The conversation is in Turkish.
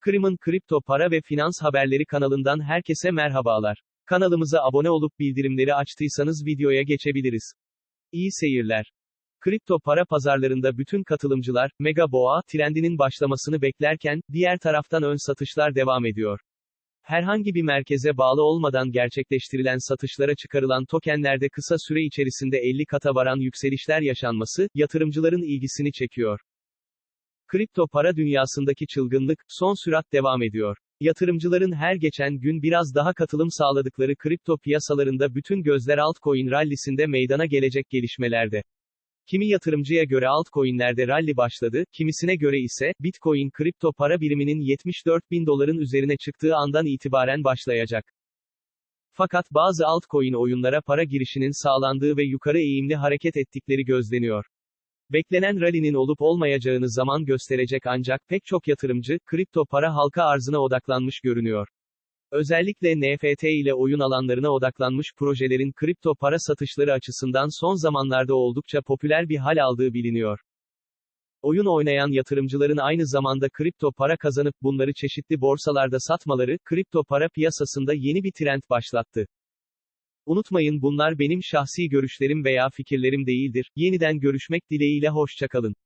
Kırım'ın kripto para ve finans haberleri kanalından herkese merhabalar. Kanalımıza abone olup bildirimleri açtıysanız videoya geçebiliriz. İyi seyirler. Kripto para pazarlarında bütün katılımcılar, Mega Boğa trendinin başlamasını beklerken, diğer taraftan ön satışlar devam ediyor. Herhangi bir merkeze bağlı olmadan gerçekleştirilen satışlara çıkarılan tokenlerde kısa süre içerisinde 50 kata varan yükselişler yaşanması, yatırımcıların ilgisini çekiyor. Kripto para dünyasındaki çılgınlık, son sürat devam ediyor. Yatırımcıların her geçen gün biraz daha katılım sağladıkları kripto piyasalarında bütün gözler altcoin rallisinde meydana gelecek gelişmelerde. Kimi yatırımcıya göre altcoin'lerde rally başladı, kimisine göre ise, Bitcoin kripto para biriminin 74 bin doların üzerine çıktığı andan itibaren başlayacak. Fakat bazı altcoin oyunlara para girişinin sağlandığı ve yukarı eğimli hareket ettikleri gözleniyor. Beklenen rally'nin olup olmayacağını zaman gösterecek ancak pek çok yatırımcı, kripto para halka arzına odaklanmış görünüyor. Özellikle NFT ile oyun alanlarına odaklanmış projelerin kripto para satışları açısından son zamanlarda oldukça popüler bir hal aldığı biliniyor. Oyun oynayan yatırımcıların aynı zamanda kripto para kazanıp bunları çeşitli borsalarda satmaları, kripto para piyasasında yeni bir trend başlattı. Unutmayın bunlar benim şahsi görüşlerim veya fikirlerim değildir. Yeniden görüşmek dileğiyle hoşçakalın.